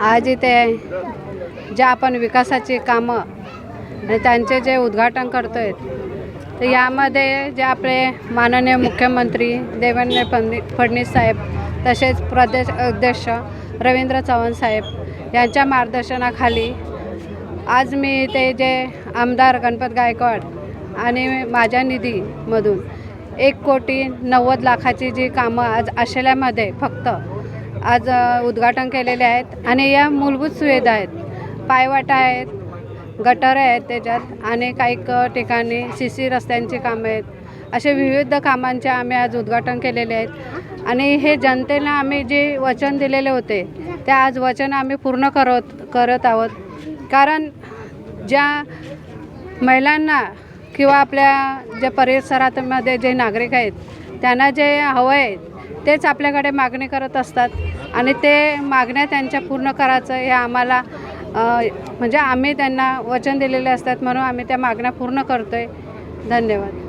आज इथे ज्या आपण विकासाची कामं आणि त्यांचे जे उद्घाटन करतो आहे तर यामध्ये जे आपले माननीय मुख्यमंत्री देवेंद्र फडणी फडणवीस साहेब तसेच प्रदेश अध्यक्ष रवींद्र चव्हाण साहेब यांच्या मार्गदर्शनाखाली आज मी ते जे आमदार गणपत गायकवाड आणि माझ्या निधीमधून एक कोटी नव्वद लाखाची जी कामं आज आशेल्यामध्ये फक्त आज उद्घाटन केलेले आहेत आणि या मूलभूत सुविधा आहेत. पायवाटा आहेत गटर आहेत त्याच्यात आणि काही ठिकाणी सी सी रस्त्यांची कामं आहेत. असे विविध कामांचे आम्ही आज उद्घाटन केलेले आहेत. आणि हे जनतेला आम्ही जे वचन दिलेले होते ते आज वचन आम्ही पूर्ण करत करत आहोत. कारण ज्या महिलांना किंवा आपल्या ज्या परिसरातमध्ये जे नागरिक आहेत त्यांना जे हवं आहे तेच आपल्याकडे मागणी करत असतात. आणि ते मागण्या त्यांच्या पूर्ण करायचं हे आम्हाला म्हणजे आम्ही त्यांना वचन दिलेले असतात म्हणून आम्ही त्या मागण्या पूर्ण करतो आहे धन्यवाद.